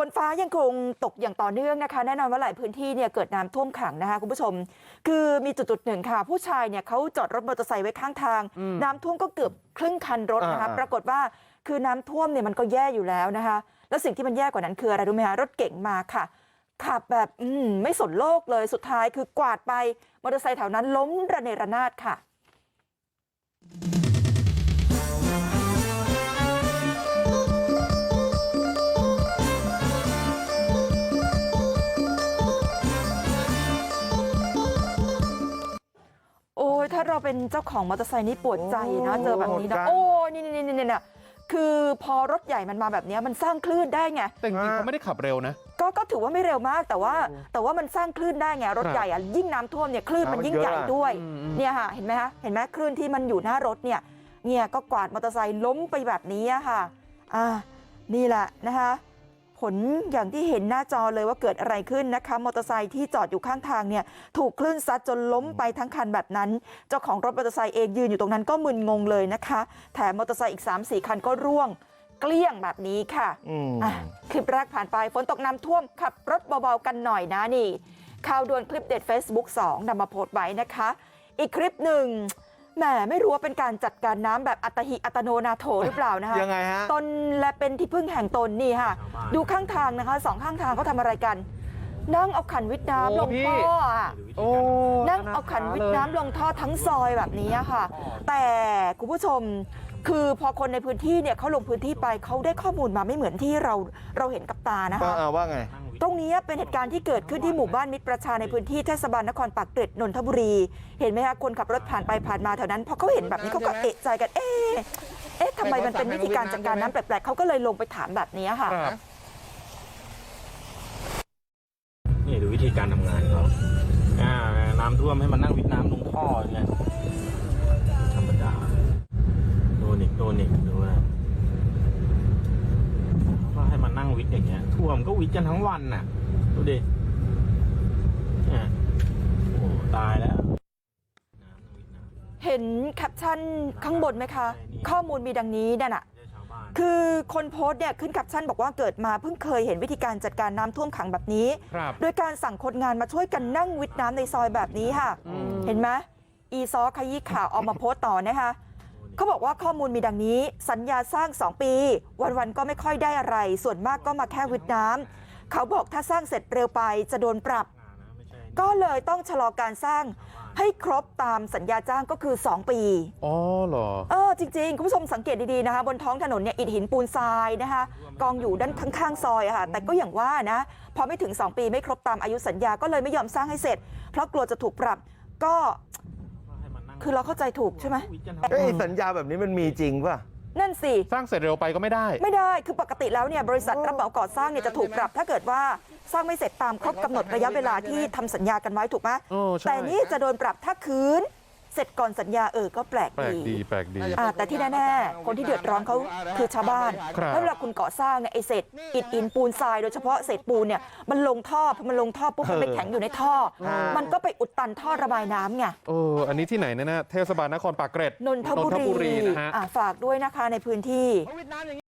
ฝนฟ้ายังคงตกอย่างต่อเนื่องนะคะแน่นอนว่าหลายพื้นที่เนี่ยเกิดน้ำท่วมขังนะคะคุณผู้ชม คือมีจุดจุดๆหนึ่งค่ะ ผู้ชายเนี่ยเขาจอดรถมอเตอร์ไซค์ไว้ข้างทาง น้ำท่วมก็เกือบครึ่งคันรถนะคะอ่าๆปรากฏว่าคือน้ำท่วมเนี่ยมันก็แย่อยู่แล้วนะคะ แล้วสิ่งที่มันแย่กว่านั้นคืออะไรรู้ไหมคะรถเก๋งมาค่ะขับแบบอืมไม่สนโลกเลยสุดท้ายคือกวาดไปมอเตอร์ไซค์แถวนั้นล้มระเนระนาดค่ะ ถ้าเราเป็นเจ้าของมอเตอร์ไซค์นี่ปวดใจนะโอ้เจอแบบนี้หมดกันะนโอ้ยนี่นี่นี่นี่น่ะคือพอรถใหญ่มันมาแบบเนี้ยมันสร้างคลื่นได้ไงแต่จริงๆเขาไม่ได้ขับเร็วนะก็ก็ถือว่าไม่เร็วมากแต่ว่า แต่ว่ามันสร้างคลื่นได้ไงรถครับใหญ่อะยิ่งน้ำท่วมเนี่ยคลื่นมันน้ำมันยิ่งใหญ่เยอะอะด้วยอืมอืมเนี่ยค่ะเห็นไหมคะเห็นไหมคลื่นที่มันอยู่หน้ารถเนี่ยเนี่ยก็กวาดมอเตอร์ไซค์ล้มไปแบบนี้อะค่ะอ่านี่แหละนะคะ ผลอย่างที่เห็นหน้าจอเลยว่าเกิดอะไรขึ้นนะคะมอเตอร์ไซค์ที่จอดอยู่ข้างทางเนี่ยถูกคลื่นซัดจนล้มไปทั้งคันแบบนั้น เจ้าของรถมอเตอร์ไซค์เองยืนอยู่ตรงนั้นก็มึนงงเลยนะคะแถมมอเตอร์ไซค์อีก 3-4 คันก็ร่วงเกลี้ยงแบบนี้ค่ะอืมอะคลิปแรกผ่านไปฝนตกน้ำท่วมขับรถเบาๆกันหน่อยนะนี่ข่าวด่วนคลิปเด็ด Facebook 2นำมาโพสต์ไว้นะคะ อีกคลิปหนึ่ง แหมไม่รู้ว่าเป็นการจัดการน้ำแบบอัตหิอัตโนนาโถหรือเปล่านะคะยังไงฮะตนและเป็นที่พึ่งแห่งตนนี่ค่ะดูข้างทางนะคะสองข้างทางเขาทำอะไรกัน นั่งเอาขันวิทย์น้ำลโอ้งพี่ท่ออะโอ้นั่งเอาขันวิทย์น้ำลงท่อทั้งซอยแบบนี้อะค่ะ แต่คุณผู้ชมคือพอคนในพื้นที่เนี่ยเขาลงพื้นที่ไปเขาได้ข้อมูลมาไม่เหมือนที่เราเราเห็นกับตานะคะว่าอ่าว่าไง ตรงนี้เป็นเหตุการณ์ที่เกิดขึ้นที่หมู่บ้านมิตรประชาในพื้นที่เทศบาลนครปากเกร็ดนนทบุรี เห็นไหมคะคนขับรถผ่านไปผ่านมาแถวนั้นพอเขาเห็นแบบนี้เขาก็เอะใจกันเอ๊ะเอ๊ะทำไมมันเป็นวิธีการจัดการน้ำแปลกๆเขาก็เลยลงไปถามแบบนี้ค่ะ ครับ นี่ดูวิ ธีการทำงานเขาอ่าน้ำท่วมให้มันนั่งวิทน้ำลงท่อเนี่ยธรรมดาโดนอีกโดนอีกดูนะก็ให้มันนั่งวิทอย่างเงี้ยท่วมก็วิทกันทั้งวันน่ะดูดิเนี่ยโอ้ตายแล้วน้ำต้องวิทน้ำเห็นแคปชั่นข้างบนไหมคะ ข้อมูลมีดังนี้นั่นน่ะ คือคนโพสต์เนี่ยขึ้นแคปชั่นบอกว่าเกิดมาเพิ่งเคยเห็นวิธีการจัดการน้ำท่วมขังแบบนี้ครับโดยการสั่งคนงานมาช่วยกันนั่งวิทน้ำในซอยแบบนี้ค่ะอืมเห็นไหมอีซอขยี้ข่าวเอามาโพสต์ต่อนะคะเขาบอกว่าข้อมูลมีดังนี้ สัญญาสร้าง 2 ปี วันๆก็ไม่ค่อยได้อะไร ส่วนมากก็มาแค่วิทน้ำเขาบอกถ้าสร้างเสร็จเร็วไปจะโดนปรับไม่ใช่ก็เลยต้องชะลอการสร้าง ให้ครบตามสัญญาจ้างก็คือ2ปีอ๋อเหรอเออจริงๆคุณผู้ชมสังเกตดีๆนะคะบนท้องถนนเนี่ยอิฐหินปูนทรายนะคะกองอยู่ด้านข้างๆซอยอะค่ะแต่ก็อย่างว่านะพอไม่ถึง 2 ปีไม่ครบตามอายุสัญญาก็เลยไม่ยอมสร้างให้เสร็จ เพราะกลัวจะถูกปรับก็คือเราเข้าใจถูกใช่ไหมเอ้ยสัญญาแบบนี้มันมีจริงป่ะ นั่นสิสร้างเสร็จเร็วไปก็ไม่ได้ ไม่ได้คือปกติแล้วเนี่ยบริษัทรับเหมาก่อสร้างเนี่ยจะถูกปรับ ถ้าเกิดว่าสร้างไม่เสร็จตามครบกำหนดระยะเวลาที่ทำสัญญากันไว้ถูกไหมโอ้ใช่แต่นี่จะโดนปรับถ้าคืน เสร็จก่อนสัญญาเออก็แปลกแปลกดีดีแปลกดี อ่าแต่ที่แน่ๆคนที่เดือดร้อนเขาคือชาวบ้าน ครับ แล้วเวลาคุณก่อสร้างเนี่ยไอเศษอิฐอินปูนทรายโดยเฉพาะเศษปูนเนี่ยมันลงท่อพอมันลงท่อปุ๊บมันไปแข็งอยู่ในท่อ มันก็ไปอุดตันท่อระบายน้ำไง เอออันนี้ที่ไหนเนี่ยนะเทศบาลนครปากเกร็ดนนทบุรีนะฮะ อ่าฝากด้วยนะคะในพื้นที่